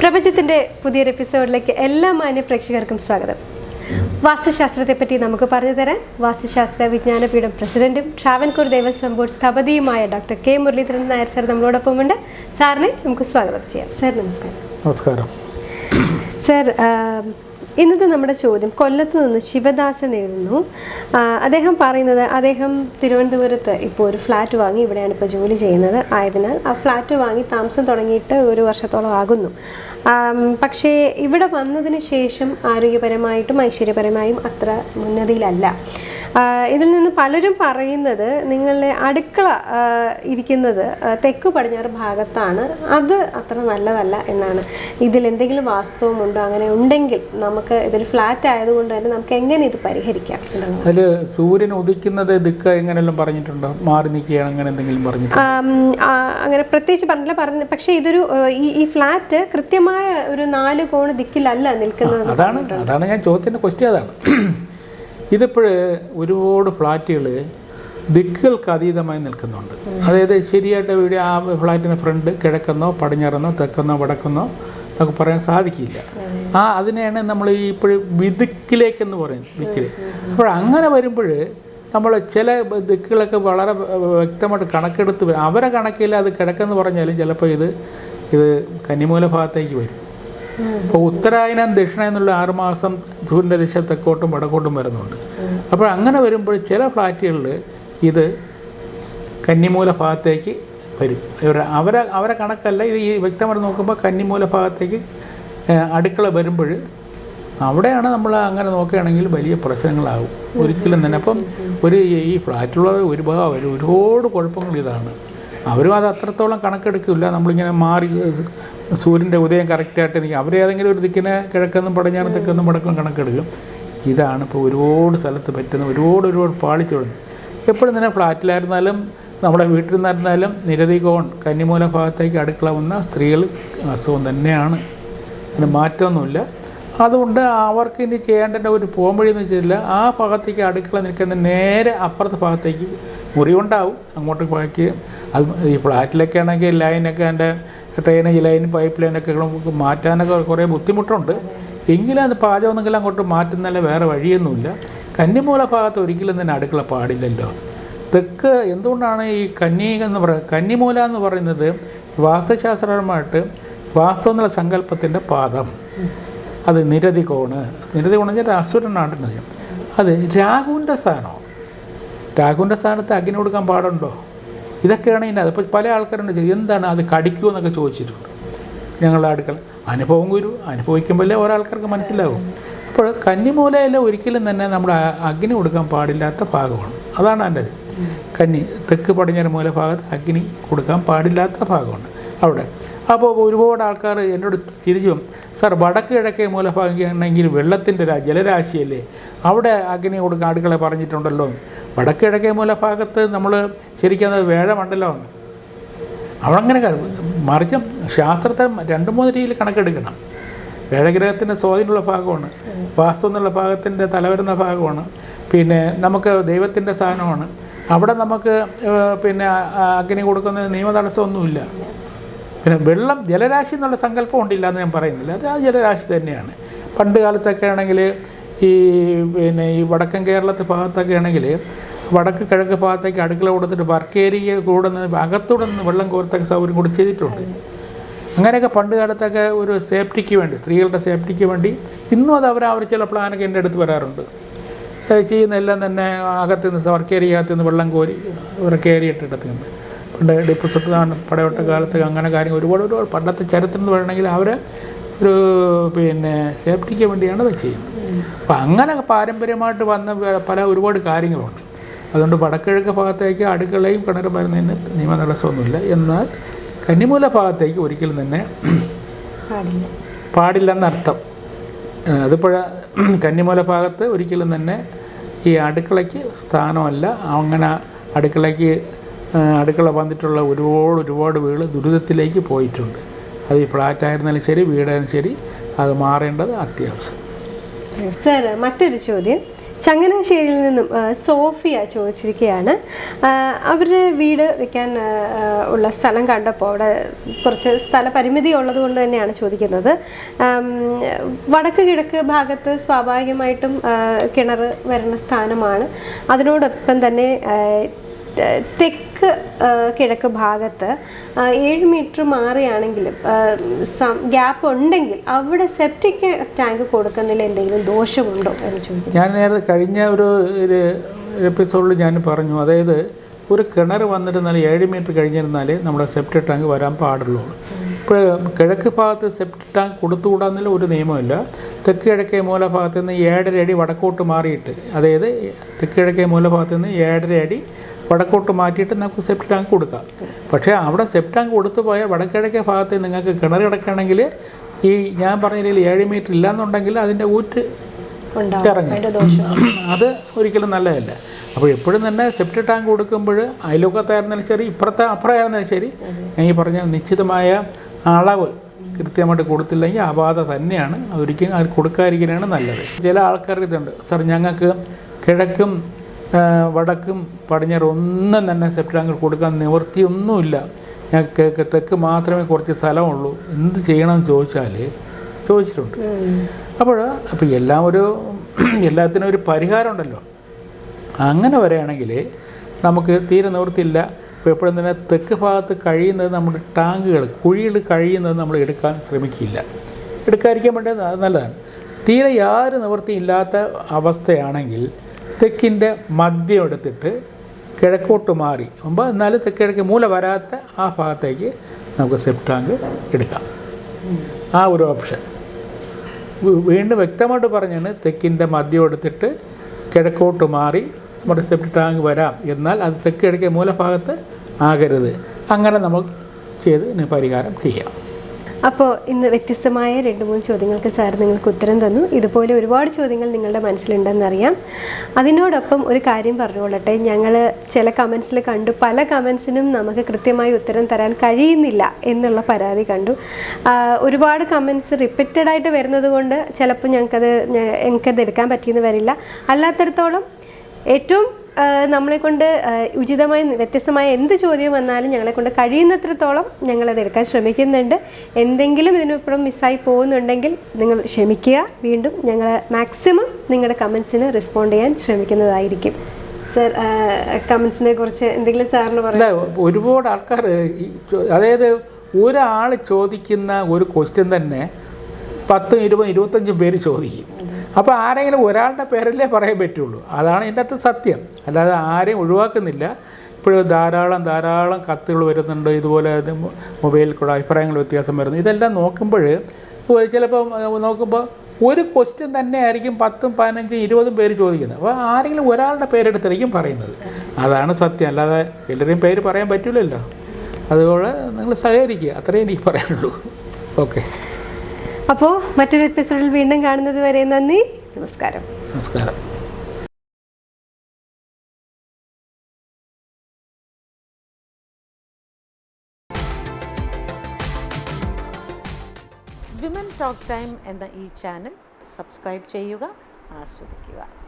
പ്രപഞ്ചത്തിന്റെ പുതിയൊരു എപ്പിസോഡിലേക്ക് എല്ലാ മാന്യ പ്രേക്ഷകർക്കും സ്വാഗതം. വാസ്തുശാസ്ത്രത്തെ പറ്റി നമുക്ക് പറഞ്ഞു തരാൻ വാസ്തുശാസ്ത്ര വിജ്ഞാനപീഠം പ്രസിഡന്റും Travancore Devaswom board സ്ഥപതിയുമായ doctor K Muraleedharan Nair sir നമ്മളോടൊപ്പമുണ്ട് സാറിനെ നമുക്ക് സ്വാഗതം ചെയ്യാം. സാർ നമസ്കാരം. നമസ്കാരം. സർ ഇന്നത്തെ നമ്മുടെ ചോദ്യം കൊല്ലത്ത് നിന്ന് ശിവദാസൻ എഴുതുന്നു അദ്ദേഹം പറയുന്നത് അദ്ദേഹം തിരുവനന്തപുരത്ത് ഇപ്പോൾ ഒരു ഫ്ലാറ്റ് വാങ്ങി ഇവിടെയാണ് ഇപ്പോൾ ജോലി ചെയ്യുന്നത്. ആയതിനാൽ ആ ഫ്ലാറ്റ് വാങ്ങി താമസം തുടങ്ങിയിട്ട് ഒരു വർഷത്തോളം ആകുന്നു. പക്ഷേ ഇവിടെ വന്നതിന് ശേഷം ആരോഗ്യപരമായിട്ടും ഐശ്വര്യപരമായും അത്ര ഉന്നതിയിലല്ല ഇതിൽ നിന്ന് പലരും പറയുന്നത് നിങ്ങളുടെ അടുക്കള ഇരിക്കുന്നത് തെക്കു പടിഞ്ഞാറ് ഭാഗത്താണ്. അത് അത്ര നല്ലതല്ല എന്നാണ്. ഇതിൽ എന്തെങ്കിലും വാസ്തവമുണ്ടോ? അങ്ങനെ ഉണ്ടെങ്കിൽ നമുക്ക് ഇതൊരു ഫ്ലാറ്റ് ആയതുകൊണ്ട് തന്നെ നമുക്ക് എങ്ങനെ ഇത് പരിഹരിക്കാം. അതിൽ സൂര്യൻ ഉദിക്കുന്നത് ദിക്ക എങ്ങനെയെല്ലാം പറഞ്ഞിട്ടുണ്ടോ? മാറി നിൽക്കുകയാണ് അങ്ങനെ എന്തെങ്കിലും പറഞ്ഞിട്ടുണ്ടോ? അങ്ങനെ പ്രത്യേകിച്ച് പറഞ്ഞില്ല. പറഞ്ഞു പക്ഷേ ഇതൊരു ഈ ഫ്ലാറ്റ് കൃത്യമായ ഒരു നാല് കോണ് ദിക്കിലല്ല നിൽക്കുന്നത് അതാണ് അതാണ് ഞാൻ ചോദ്യത്തിന്റെ ക്വസ്റ്റ്യൻ അതാണ്. ഇതിപ്പോൾ ഒരുപാട് ഫ്ലാറ്റുകൾ ദിക്കുകൾക്ക് അതീതമായി നിൽക്കുന്നുണ്ട്. അതായത് ശരിയായിട്ട് ഇവിടെ ആ ഫ്ലാറ്റിന് ഫ്രണ്ട് കിഴക്കെന്നോ പടിഞ്ഞാറെന്നോ തെക്കെന്നോ വടക്കെന്നോ നമുക്ക് പറയാൻ സാധിക്കില്ല. ആ അതിനെയാണ് നമ്മൾ ഈ ഇപ്പോഴും വിദിക്കിലേക്കെന്ന് പറയുന്നത് ദിക്കിൽ. അപ്പോൾ അങ്ങനെ വരുമ്പോൾ നമ്മൾ ചില ദിക്കുകളൊക്കെ വളരെ വ്യക്തമായിട്ട് കണക്കെടുത്ത് വരും. അവരെ കണക്കിൽ അത് കിഴക്കെന്ന് പറഞ്ഞാലും ചിലപ്പോൾ ഇത് ഇത് കന്നിമൂല ഭാഗത്തേക്ക് വരും. ഇപ്പോൾ ഉത്തരായനം ദക്ഷിണ എന്നുള്ള ആറുമാസം സൂര്യന്റെ ദിശ തെക്കോട്ടും വടക്കോട്ടും വരുന്നുണ്ട്. അപ്പോൾ അങ്ങനെ വരുമ്പോൾ ചില ഫ്ലാറ്റുകളിൽ ഇത് കന്നിമൂല ഭാഗത്തേക്ക് വരും. ഇവരെ അവരെ അവരെ കണക്കല്ല ഇത് ഈ വ്യക്തമായിട്ട് നോക്കുമ്പോൾ കന്നിമൂല ഭാഗത്തേക്ക് അടുക്കള വരുമ്പോൾ അവിടെയാണ് നമ്മൾ അങ്ങനെ നോക്കുകയാണെങ്കിൽ വലിയ പ്രശ്നങ്ങളാകും. ഒരിക്കലും തന്നെ. അപ്പം ഒരു ഈ ഫ്ലാറ്റിലുള്ളവർ ഒരുപാട് ഒരു ഒരുപാട് കുഴപ്പങ്ങൾ ഇതാണ്. അവരും അത് അത്രത്തോളം കണക്കെടുക്കില്ല. നമ്മളിങ്ങനെ മാറി സൂര്യന്റെ ഉദയം കറക്റ്റായിട്ട് എനിക്ക് അവരേതെങ്കിലും ഒരു ദിക്കിനെ കിഴക്കെന്നും പടിഞ്ഞാറും തെക്കെന്നും വടക്കും കണക്കെടുക്കും. ഇതാണ് ഇപ്പോൾ ഒരുപാട് സ്ഥലത്ത് പറ്റുന്ന ഒരുപാട് ഒരുപാട് പാളിച്ചു തുടങ്ങി എപ്പോഴും തന്നെ ഫ്ലാറ്റിലായിരുന്നാലും നമ്മുടെ വീട്ടിൽ നിന്നായിരുന്നാലും നിരതി കോൺ കന്നിമൂല ഭാഗത്തേക്ക് അടുക്കള വന്ന സ്ത്രീകൾ അസുഖം തന്നെയാണ്. അതിന് മാറ്റമൊന്നുമില്ല. അതുകൊണ്ട് അവർക്ക് ഇനി ചെയ്യേണ്ട ഒരു പോംവഴി എന്ന് ആ ഭാഗത്തേക്ക് അടുക്കള നിൽക്കുന്ന നേരെ അപ്പുറത്തെ ഭാഗത്തേക്ക് മുറിവുണ്ടാവും അങ്ങോട്ട് ബാക്കി അത് ഈ ഫ്ലാറ്റിലൊക്കെ ആണെങ്കിൽ ലൈനൊക്കെ എന്റെ ഡ്രെയിനേജ് ലൈൻ പൈപ്പ് ലൈനൊക്കെ നമുക്ക് മാറ്റാനൊക്കെ കുറേ ബുദ്ധിമുട്ടുണ്ട്. എങ്കിലും അത് പാചകം ഒന്നെങ്കിലും അങ്ങോട്ട് മാറ്റുന്നല്ല വേറെ വഴിയൊന്നുമില്ല. കന്നിമൂല ഭാഗത്ത് ഒരിക്കലും തന്നെ അടുക്കള പാടില്ലല്ലോ. തെക്ക് എന്തുകൊണ്ടാണ് ഈ കന്നി എന്ന് പറയുന്നത് കന്നിമൂല എന്ന് പറയുന്നത് വാസ്തുശാസ്ത്രപരമായിട്ട് വാസ്തു എന്നുള്ള സങ്കല്പത്തിന്റെ പാദം. അത് നിരതി കോണ്. നിരതി കോണെന്ന് അസുരനാണ് അത് രാഹുവിന്റെ സ്ഥാനമാണ്. രാഹുവിന്റെ സ്ഥാനത്ത് അഗ്നി കൊടുക്കാൻ പാടുണ്ടോ? ഇതൊക്കെയാണ് ഇതിന്റെ അതിപ്പോൾ പല ആൾക്കാരുണ്ട് എന്താണ് അത് കടിക്കുമോ എന്നൊക്കെ ചോദിച്ചിട്ടുണ്ട്. ഞങ്ങളുടെ അടുക്കള അനുഭവം ഗുരു അനുഭവിക്കുമ്പോഴേ ഒരാൾക്കാർക്ക് മനസ്സിലാവും. അപ്പോൾ കന്നിമൂലയല്ല ഒരിക്കലും തന്നെ നമ്മുടെ അഗ്നി കൊടുക്കാൻ പാടില്ലാത്ത ഭാഗമാണ്. അതാണ് എന്റെ കന്നി തെക്ക് പടിഞ്ഞാറ് മൂല ഭാഗത്ത് അഗ്നി കൊടുക്കാൻ പാടില്ലാത്ത ഭാഗമാണ് അവിടെ. അപ്പോൾ ഒരുപാട് ആൾക്കാർ എന്നോട് തിരിച്ചും സാർ വടക്ക് കിഴക്കേ മൂലഭാഗമാണെങ്കിൽ വെള്ളത്തിന്റെ ജലരാശിയല്ലേ? അവിടെ അഗ്നി കൊടുക്കാൻ അടുക്കള പറഞ്ഞിട്ടുണ്ടല്ലോ. വടക്ക് കിഴക്കേ മൂലഭാഗത്ത് നമ്മൾ ശരിക്കും അത് വേഴമണ്ഡലമാണ് ക- മറിച്ച് ശാസ്ത്രത്തെ രണ്ട് മൂന്ന് രീതിയിൽ കണക്കെടുക്കണം. വേഴഗ്രഹത്തിന്റെ സ്വാധീനമുള്ള ഭാഗമാണ് വാസ്തു എന്നുള്ള ഭാഗത്തിന്റെ തലവരുന്ന ഭാഗമാണ് പിന്നെ നമുക്ക് ദൈവത്തിന്റെ സ്ഥാനമാണ്. അവിടെ നമുക്ക് പിന്നെ അഗ്നി കൊടുക്കുന്ന നിയമ തടസ്സമൊന്നുമില്ല പിന്നെ വെള്ളം ജലരാശി എന്നുള്ള സങ്കല്പം ഉണ്ടില്ല എന്ന് ഞാൻ പറയുന്നില്ല. അത് ആ ജലരാശി തന്നെയാണ്. പണ്ട് കാലത്തൊക്കെ ആണെങ്കിൽ ഈ പിന്നെ ഈ വടക്കൻ കേരളത്തെ ഭാഗത്തൊക്കെ ആണെങ്കിൽ വടക്ക് കിഴക്ക് ഭാഗത്തേക്ക് അടുക്കള കൊടുത്തിട്ട് വർക്കേരിയ കൂടെ നിന്ന് അകത്തൂടെ നിന്ന് വെള്ളം കോർത്തൊക്കെ സൗകര്യം കൂടി ചെയ്തിട്ടുണ്ട്. അങ്ങനെയൊക്കെ പണ്ട് കാലത്തൊക്കെ ഒരു സേഫ്റ്റിക്ക് വേണ്ടി സ്ത്രീകളുടെ സേഫ്റ്റിക്ക് വേണ്ടി ഇന്നും അത് അവർ ചില പ്ലാനൊക്കെ എന്റെ അടുത്ത് വരാറുണ്ട്. ചെയ്യുന്ന എല്ലാം തന്നെ അകത്ത് നിന്ന് വർക്കേരിയകത്ത് നിന്ന് വെള്ളം കോരി വർക്കേരി ഇട്ടിട്ടുണ്ട് പണ്ട് സുൽത്താൻ പടയോട്ട കാലത്ത് അങ്ങനെ കാര്യങ്ങൾ ഒരുപാട് ഒരുപാട് പണ്ടത്തെ ചരിത്രം എന്ന് പറയണമെങ്കിൽ അവർ ഒരു പിന്നെ സേഫ്റ്റിക്ക് വേണ്ടിയാണ് അത് ചെയ്യുന്നത്. അപ്പം അങ്ങനെ പാരമ്പര്യമായിട്ട് വന്ന പല ഒരുപാട് കാര്യങ്ങളുണ്ട്. അതുകൊണ്ട് വടക്കിഴക്ക് ഭാഗത്തേക്ക് അടുക്കളയും കിണറും വരുന്നതിന് നിയമ തടസ്സമൊന്നുമില്ല. എന്നാൽ കന്നിമൂല ഭാഗത്തേക്ക് ഒരിക്കലും തന്നെ പാടില്ല. പാടില്ലെന്നർത്ഥം അതിപ്പോഴ കന്നിമൂല ഭാഗത്ത് ഒരിക്കലും തന്നെ ഈ അടുക്കളയ്ക്ക് സ്ഥാനമല്ല. അങ്ങനെ അടുക്കളയ്ക്ക് അടുക്കള വന്നിട്ടുള്ള ഒരുപാട് ഒരുപാട് വീട് ദുരിതത്തിലേക്ക് പോയിട്ടുണ്ട്. അത് ഈ ഫ്ലാറ്റ് ആയിരുന്നാലും ശരി വീടായാലും ശരി അത് മാറേണ്ടത് അത്യാവശ്യം. സാർ മറ്റൊരു ചോദ്യം. ചങ്ങനാശ്ശേരിയിൽ നിന്നും സോഫിയ ചോദിച്ചിരിക്കുകയാണ്. അവരുടെ വീട് വെക്കാൻ ഉള്ള സ്ഥലം കണ്ടപ്പോൾ അവിടെ കുറച്ച് സ്ഥല പരിമിതി ഉള്ളത് കൊണ്ട് തന്നെയാണ് ചോദിക്കുന്നത്. വടക്ക് കിഴക്ക് ഭാഗത്ത് സ്വാഭാവികമായിട്ടും കിണർ വരുന്ന സ്ഥാനമാണ്. അതിനോടൊപ്പം തന്നെ തെക്ക് കിഴക്ക് ഭാഗത്ത് ഏഴ് മീറ്റർ മാറിയാണെങ്കിലും ഗ്യാപ്പ് ഉണ്ടെങ്കിൽ അവിടെ സെപ്റ്റിക് ടാങ്ക് കൊടുക്കുന്നതിൽ എന്തെങ്കിലും ദോഷമുണ്ടോ എന്ന് ചോദിക്കും ഞാൻ നേരത്തെ കഴിഞ്ഞ ഒരു എപ്പിസോഡിൽ ഞാൻ പറഞ്ഞു അതായത് ഒരു കിണർ വന്നിരുന്നാൽ ഏഴ് മീറ്റർ കഴിഞ്ഞിരുന്നാൽ നമ്മുടെ സെപ്റ്റിക് ടാങ്ക് വരാൻ പാടുള്ളൂ. ഇപ്പോൾ കിഴക്ക് ഭാഗത്ത് സെപ്റ്റിക് ടാങ്ക് കൊടുത്തുകൂടാന്നുള്ള ഒരു നിയമമില്ല. തെക്ക് കിഴക്കേ മൂലഭാഗത്ത് നിന്ന് ഏഴര അടി വടക്കോട്ട് മാറിയിട്ട് അതായത് തെക്ക് കിഴക്കേ മൂലഭാഗത്ത് നിന്ന് ഏഴര അടി വടക്കോട്ട് മാറ്റിയിട്ട് നമുക്ക് സെപ്റ്റ് ടാങ്ക് കൊടുക്കാം. പക്ഷേ അവിടെ സെപ്റ്റ് ടാങ്ക് കൊടുത്തു പോയാൽ വടക്കിഴക്കേ ഭാഗത്ത് നിങ്ങൾക്ക് കിണർ കിടക്കുകയാണെങ്കിൽ ഈ ഞാൻ പറഞ്ഞ രീതിയിൽ ഏഴ് മീറ്റർ ഇല്ലാന്നുണ്ടെങ്കിൽ അതിന്റെ ഊറ്റ് ഇറങ്ങും. അത് ഒരിക്കലും നല്ലതല്ല. അപ്പോൾ എപ്പോഴും തന്നെ സെപ്റ്റ് ടാങ്ക് കൊടുക്കുമ്പോൾ അയൽവക്കത്തായിരുന്നാലും ശരി ഇപ്പുറത്തെ അപ്പുറമായിരുന്നാലും ശരി ഞാൻ ഈ പറഞ്ഞ നിശ്ചിതമായ അളവ് കൃത്യമായിട്ട് കൊടുത്തില്ലെങ്കിൽ അപാത തന്നെയാണ്. ഒരിക്കലും അത് കൊടുക്കാതിരിക്കാനാണ് നല്ലത്. ചില ആൾക്കാർ ഇതുണ്ട്. സാർ ഞങ്ങൾക്ക് കിഴക്കും വടക്കും പടിഞ്ഞാറും ഒന്നും തന്നെ സെപ്റ്റാങ്കിൾ കൊടുക്കാൻ നിവൃത്തിയൊന്നുമില്ല. ഞങ്ങൾക്ക് തെക്ക് മാത്രമേ കുറച്ച് സ്ഥലമുള്ളൂ. എന്ത് ചെയ്യണമെന്ന് ചോദിച്ചാൽ ചോദിച്ചിട്ടുണ്ട്. അപ്പോൾ അപ്പോൾ എല്ലാം ഒരു എല്ലാത്തിനും ഒരു പരിഹാരമുണ്ടല്ലോ അങ്ങനെ വരികയാണെങ്കിൽ നമുക്ക് തീരെ നിവൃത്തിയില്ല. ഇപ്പോൾ എപ്പോഴും തന്നെ തെക്ക് ഭാഗത്ത് കഴിയുന്നത് നമ്മുടെ ടാങ്കുകൾ കുഴികൾ കഴിയുന്നത് നമ്മൾ എടുക്കാൻ ശ്രമിക്കില്ല. എടുക്കാതിരിക്കാൻ വേണ്ടത് നല്ലതാണ്. തീരെ യാതൊരു നിവൃത്തിയില്ലാത്ത അവസ്ഥയാണെങ്കിൽ തെക്കിന്റെ മദ്യം എടുത്തിട്ട് കിഴക്കോട്ട് മാറി. മുമ്പ് എന്നാലും തെക്കിഴക്ക് മൂല വരാത്ത ആ ഭാഗത്തേക്ക് നമുക്ക് സെപ്റ്റാങ്ക് എടുക്കാം. ആ ഒരു ഓപ്ഷൻ. വീണ്ടും വ്യക്തമായിട്ട് പറഞ്ഞാണ് തെക്കിന്റെ മദ്യം എടുത്തിട്ട് കിഴക്കോട്ട് മാറി നമ്മുടെ സെപ്റ്റ് ടാങ്ക് വരാം. എന്നാൽ അത് തെക്ക് കിഴക്കേ മൂലഭാഗത്ത് ആകരുത്. അങ്ങനെ നമ്മൾ ചെയ്ത് ഇതിന് പരിഹാരം ചെയ്യാം. അപ്പോൾ ഇന്ന് വ്യത്യസ്തമായ രണ്ട് മൂന്ന് ചോദ്യങ്ങൾക്ക് സാർ നിങ്ങൾക്ക് ഉത്തരം തന്നു. ഇതുപോലെ ഒരുപാട് ചോദ്യങ്ങൾ നിങ്ങളുടെ മനസ്സിലുണ്ടെന്നറിയാം. അതിനോടൊപ്പം ഒരു കാര്യം പറഞ്ഞുകൊള്ളട്ടെ. ഞങ്ങൾ ചില കമൻസിൽ കണ്ടു. പല കമൻസിനും നമുക്ക് കൃത്യമായി ഉത്തരം തരാൻ കഴിയുന്നില്ല എന്നുള്ള പരാതി കണ്ടു. ഒരുപാട് കമൻസ് റിപ്പീറ്റഡ് ആയിട്ട് വരുന്നത് കൊണ്ട് ചിലപ്പോൾ ഞങ്ങൾക്കത് ഞങ്ങൾക്കത് എടുക്കാൻ പറ്റിയെന്ന് വരില്ല. അല്ലാത്തടത്തോളം ഏറ്റവും നമ്മളെ കൊണ്ട് ഉചിതമായി വ്യത്യസ്തമായ എന്ത് ചോദ്യം വന്നാലും ഞങ്ങളെ കൊണ്ട് കഴിയുന്നത്രത്തോളം ഞങ്ങളത് എടുക്കാൻ ശ്രമിക്കുന്നുണ്ട്. എന്തെങ്കിലും ഇതിനപ്പുറം മിസ്സായി പോകുന്നുണ്ടെങ്കിൽ നിങ്ങൾ ക്ഷമിക്കുക. വീണ്ടും ഞങ്ങൾ മാക്സിമം നിങ്ങളുടെ കമൻസിന് റെസ്പോണ്ട് ചെയ്യാൻ ശ്രമിക്കുന്നതായിരിക്കും. സർ കമൻസിനെ കുറിച്ച് എന്തെങ്കിലും സാറിന് പറയാം ഒരുപാട് ആൾക്കാർ അതായത് ഒരാൾ ചോദിക്കുന്ന ഒരു ക്വസ്റ്റ്യൻ തന്നെ പത്തും ഇരുപതും ഇരുപത്തഞ്ചും പേര് ചോദിക്കും. അപ്പോൾ ആരെങ്കിലും ഒരാളുടെ പേരല്ലേ പറയാൻ പറ്റുള്ളൂ. അതാണ് ഇതിന്റെ അകത്ത് സത്യം. അല്ലാതെ ആരെയും ഒഴിവാക്കുന്നില്ല. ഇപ്പോഴും ധാരാളം ധാരാളം കത്തുകൾ വരുന്നുണ്ട്. ഇതുപോലെ മൊബൈലിൽ കൂടെ അഭിപ്രായങ്ങൾ വ്യത്യാസം വരുന്നു. ഇതെല്ലാം നോക്കുമ്പോൾ ചിലപ്പോൾ നോക്കുമ്പോൾ ഒരു ക്വസ്റ്റ്യൻ തന്നെ ആയിരിക്കും പത്തും പതിനഞ്ചും ഇരുപതും പേര് ചോദിക്കുന്നത്. അപ്പോൾ ആരെങ്കിലും ഒരാളുടെ പേരെടുത്തായിരിക്കും പറയുന്നത്. അതാണ് സത്യം. അല്ലാതെ എല്ലാവരെയും പേര് പറയാൻ പറ്റില്ലല്ലോ. അതുപോലെ നിങ്ങൾ സഹകരിക്കുക. അത്രയേ എനിക്ക് പറയാനുള്ളൂ. ഓക്കെ. അപ്പോൾ മറ്റൊരു എപ്പിസോഡിൽ വീണ്ടും കാണുന്നത് വരെ നന്ദി. നമസ്കാരം. നമസ്കാരം. വിമൻ ടോക്ക് ടൈം എന്ന ഈ ചാനൽ സബ്സ്ക്രൈബ് ചെയ്യുക ആസ്വദിക്കുക.